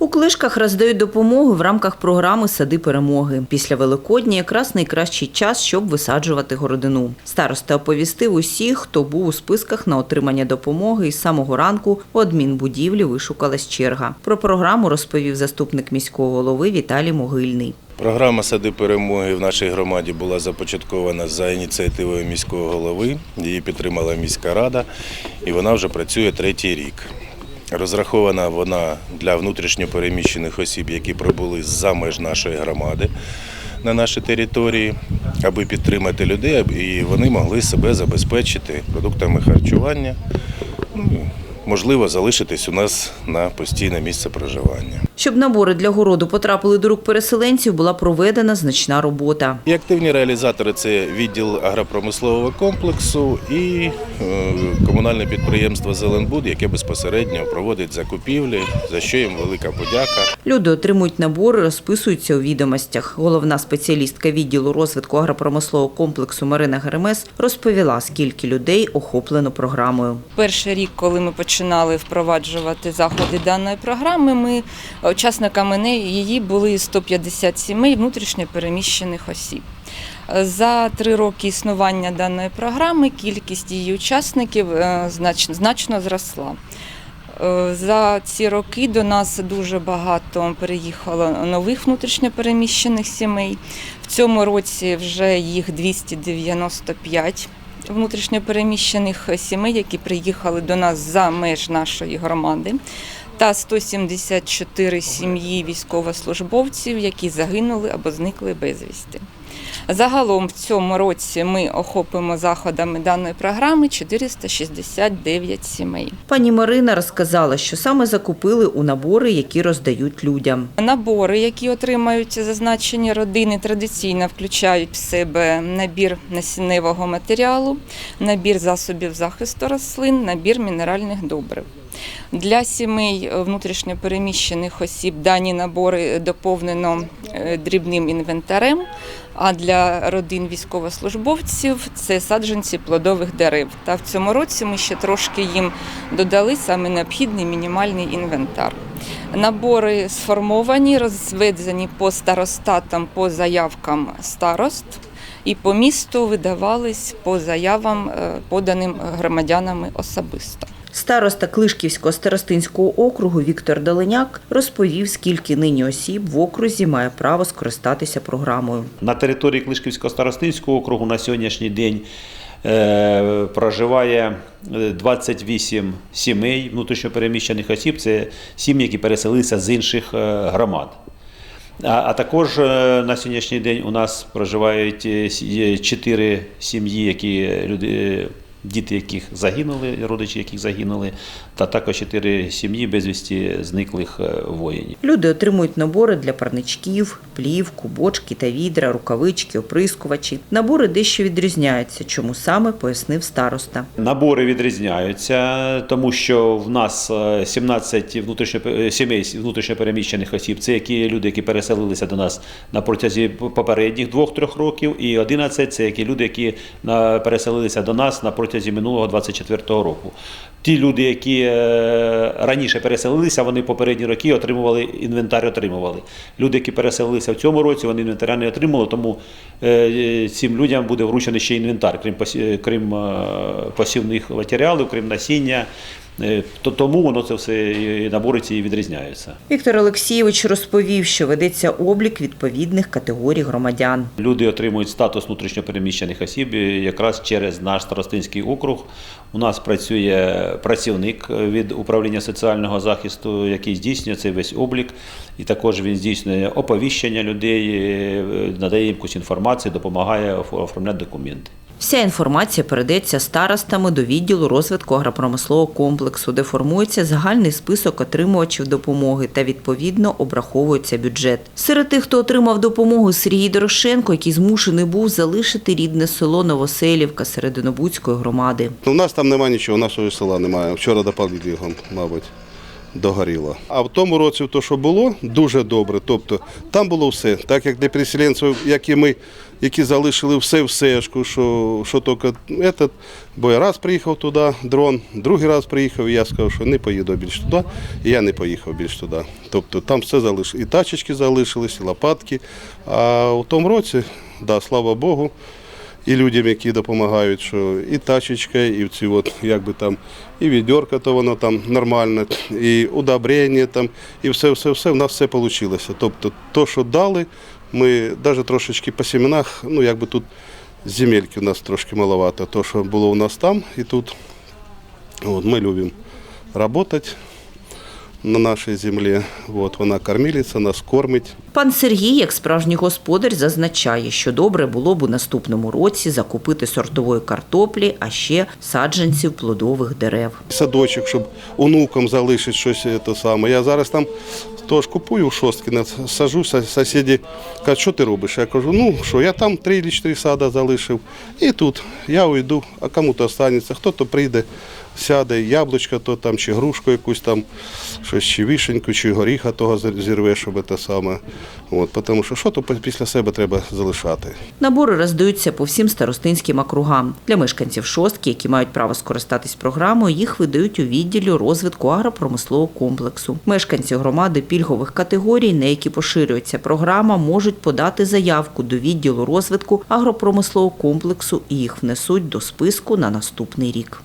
У Клишках роздають допомогу в рамках програми Сади перемоги. Після Великодня якраз найкращий час, щоб висаджувати городину. Староста оповістив усіх, хто був у списках на отримання допомоги, і з самого ранку у адмінбудівлі вишукалась черга. Про програму розповів заступник міського голови Віталій Могильний. Програма Сади перемоги в нашій громаді була започаткована за ініціативою міського голови. Її підтримала міська рада, і вона вже працює третій рік. Розрахована вона для внутрішньопереміщених осіб, які прибули за меж нашої громади на нашій території, аби підтримати людей, і вони могли себе забезпечити продуктами харчування. Ну, можливо, залишитись у нас на постійне місце проживання. Щоб набори для городу потрапили до рук переселенців, була проведена значна робота. І активні реалізатори це відділ агропромислового комплексу і е, комунальне підприємство Зеленбуд, яке безпосередньо проводить закупівлі, за що їм велика подяка. Люди отримують набори, розписуються у відомостях. Головна спеціалістка відділу розвитку агропромислового комплексу Марина Геремес розповіла, скільки людей охоплено програмою. Перший рік, коли ми починали впроваджувати заходи даної програми, ми учасниками її були 150 сімей внутрішньопереміщених осіб. За три роки існування даної програми кількість її учасників е, значно зросла. Е, За ці роки до нас дуже багато переїхало нових внутрішньопереміщених сімей. В цьому році вже їх 295 внутрішньопереміщених сімей, які приїхали до нас за меж нашої громади, та 174 сім'ї військовослужбовців, які загинули або зникли безвісти. Загалом в цьому році ми охопимо заходами даної програми 469 сімей. Пані Марина розказала, що саме закупили у набори, які роздають людям. Набори, які отримають зазначені родини, традиційно включають в себе набір насінневого матеріалу, набір засобів захисту рослин, набір мінеральних добрив. Для сімей внутрішньопереміщених осіб дані набори доповнено е, дрібним інвентарем. А для родин військовослужбовців це саджанці плодових дерев. Та в цьому році ми ще трошки їм додали саме необхідний мінімальний інвентар. Набори сформовані, розведені по старостатам, по заявкам старост, і по місту видавались по заявам, е, поданим громадянами особисто. Староста Клишківського старостинського округу Віктор Долиняк розповів, скільки нині осіб в окрузі має право скористатися програмою. На території Клишківського старостинського округу на сьогоднішній день е, проживає е, 28 сімей внутрішньопереміщених осіб. Це сім'ї, які переселилися з інших е, громад. А, також е, на сьогоднішній день у нас проживають е, чотири сім'ї, які люди. Діти, яких загинули, родичі яких загинули, та також чотири сім'ї безвісті зниклих е, воїнів. Люди отримують набори для парничків, плівку, бочки та відра, рукавички, оприскувачі. Набори дещо відрізняються, чому саме пояснив староста. Набори відрізняються, тому що в нас е, 17 внутрішньо, е, сімей внутрішньопереміщених осіб. Це які люди, які переселилися до нас на протязі попередніх двох-трьох років, і 11 – це які люди, які переселилися до нас на протязі минулого 24-го року. Ті люди, які е, раніше переселилися, вони попередні роки отримували інвентар, отримували. Люди, які переселилися в цьому році, вони інвентаря не отримували, тому е, цим людям буде вручений ще інвентар, крім посі- крім е, посівних матеріалів, крім насіння. Е, То тому воно це все і набори ці і відрізняються. Віктор Олексійович розповів, що ведеться облік відповідних категорій громадян. Люди отримують статус внутрішньопереміщених осіб якраз через наш старостинський округ. У нас працює працівник від управління соціального захисту, який здійснює цей весь облік, і також він здійснює оповіщення людей, е, надає їм якусь інформацію, допомагає оформляти документи. Вся інформація передається старостами до відділу розвитку агропромислового комплексу, де формується загальний список отримувачів допомоги та відповідно обраховується бюджет. Серед тих, хто отримав допомогу, Сергій Дорошенко, який змушений був залишити рідне село Новоселівка Серединобудської громади. У нас там немає нічого, нашого села немає. Вчора до понеділка, мабуть. Догоріло. А в тому році, то, що було, дуже добре. Тобто там було все, так як для переселенців, як і ми, які залишили все в сешку, що, що тільки этот, бо я раз приїхав туди, дрон, другий раз приїхав, і я сказав, що не поїду більше туди, і я не поїхав більше туди. Тобто там все залишилось, і тачечки залишились, і лопатки. А в тому році, да, слава Богу, і людям, які допомагають, що і тачечка, і ці от, як би там, і відерка, то воно там нормально, і удобрення там, і все, все, все, в нас все вийшло. Тобто, то, що дали, ми навіть трошечки по семенах, ну якби тут земельки у нас трошки маловато, то, що було у нас там і тут. От, ми любимо працювати на нашій землі. От, вона кормилиця, нас кормить. Пан Сергій, як справжній господар, зазначає, що добре було б у наступному році закупити сортової картоплі, а ще саджанців плодових дерев. садочок, щоб онукам залишити щось те саме. Я зараз там теж купую шостки, сажу, са- сусіди кажуть, що ти робиш? Я кажу, ну що, я там три чи чотири сада залишив. І тут я уйду, а кому-то останеться, хто-то прийде, сяде, яблучко то там, чи грушку якусь там, щось, чи вишеньку, чи горіха того зірве, щоб те саме. От, тому що що то після себе треба залишати. Набори роздаються по всім старостинським округам. Для мешканців шостки, які мають право скористатись програмою, їх видають у відділі розвитку агропромислового комплексу. Мешканці громади пільгових категорій, на які поширюється програма, можуть подати заявку до відділу розвитку агропромислового комплексу і їх внесуть до списку на наступний рік.